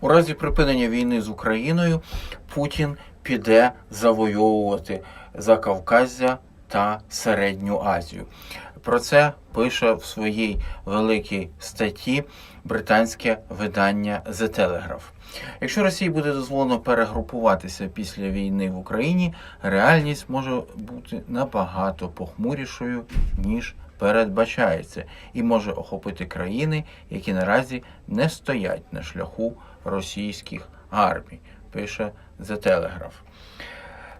У разі припинення війни з Україною Путін піде завойовувати Закавказя та Середню Азію. Про це пише в своїй великій статті британське видання The Telegraph. Якщо Росії буде дозволено перегрупуватися після війни в Україні, реальність може бути набагато похмурішою, ніж передбачається, і може охопити країни, які наразі не стоять на шляху російських армій, пише The Telegraph.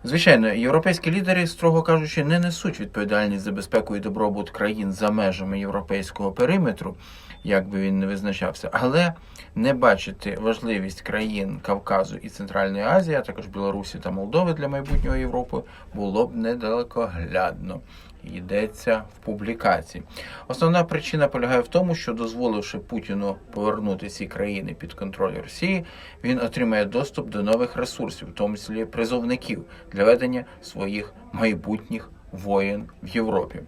Звичайно, європейські лідери, строго кажучи, не несуть відповідальність за безпеку і добробут країн за межами європейського периметру, як би він не визначався, але не бачити важливість країн Кавказу і Центральної Азії, а також Білорусі та Молдови для майбутнього Європи було б недалекоглядно. Йдеться в публікації. Основна причина полягає в тому, що дозволивши Путіну повернути ці країни під контроль Росії, він отримає доступ до нових ресурсів, в тому числі призовників, для ведення своїх майбутніх воєн в Європі.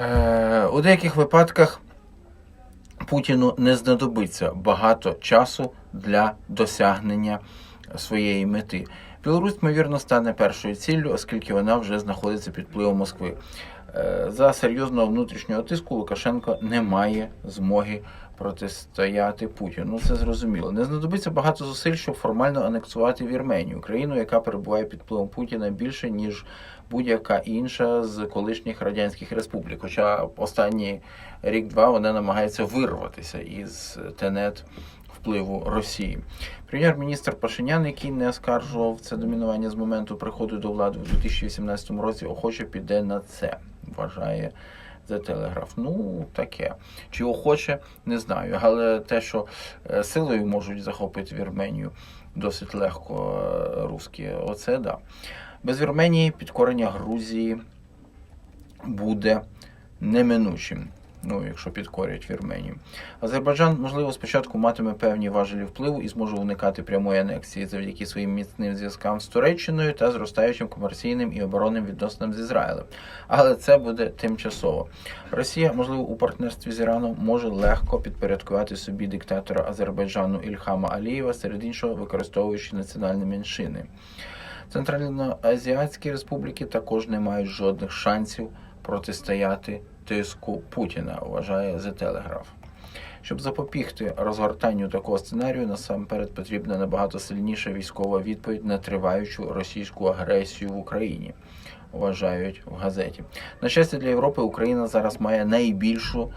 Е, у деяких випадках Путіну не знадобиться багато часу для досягнення своєї мети. Білорусь, ймовірно, стане першою ціллю, оскільки вона вже знаходиться під впливом Москви. Е, За серйозного внутрішнього тиску Лукашенко не має змоги протистояти Путіну. Ну це зрозуміло. Не знадобиться багато зусиль, щоб формально анексувати Вірменію, країну, яка перебуває під впливом Путіна більше ніж будь-яка інша з колишніх радянських республік. Хоча останні рік-два вона намагається вирватися із тенет впливу Росії. Прем'єр-міністр Пашинян, який не оскаржував це домінування з моменту приходу до влади у 2018 році, охоче піде на це, вважає The телеграф. Ну, таке. Чи охоче, не знаю. Але те, що е, силою можуть захопити Вірменію досить легко е, русські, оце да. Без Вірменії підкорення Грузії буде неминучим. Ну, якщо підкорять Вірменію. Азербайджан, можливо, спочатку матиме певні важелі впливу і зможе уникати прямої анексії завдяки своїм міцним зв'язкам з Туреччиною та зростаючим комерційним і оборонним відносинам з Ізраїлем. Але це буде тимчасово. Росія, можливо, у партнерстві з Іраном може легко підпорядкувати собі диктатора Азербайджану Ільхама Алієва, серед іншого використовуючи національні меншини. Центральноазіатські республіки також не мають жодних шансів протистояти тиску Путіна, вважає The Telegraph. Щоб запобігти розгортанню такого сценарію, насамперед потрібна набагато сильніша військова відповідь на триваючу російську агресію в Україні, вважають в газеті. На щастя для Європи, Україна зараз має найбільшу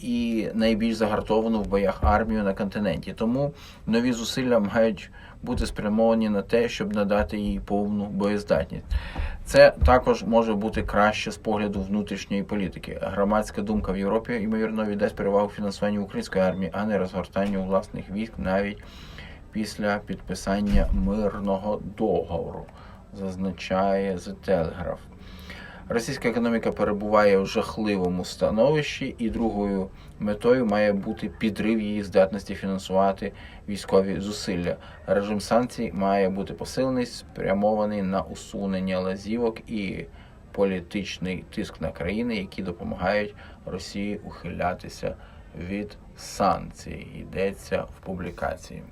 і найбільш загартовану в боях армію на континенті. Тому нові зусилля мають бути спрямовані на те, щоб надати їй повну боєздатність. Це також може бути краще з погляду внутрішньої політики. Громадська думка в Європі ймовірно віддасть перевагу фінансуванню української армії, а не розгортанню власних військ навіть після підписання мирного договору, зазначає The Telegraph. Російська економіка перебуває в жахливому становищі, і другою метою має бути підрив її здатності фінансувати військові зусилля. Режим санкцій має бути посилений, спрямований на усунення лазівок і політичний тиск на країни, які допомагають Росії ухилятися від санкцій. Йдеться в публікації.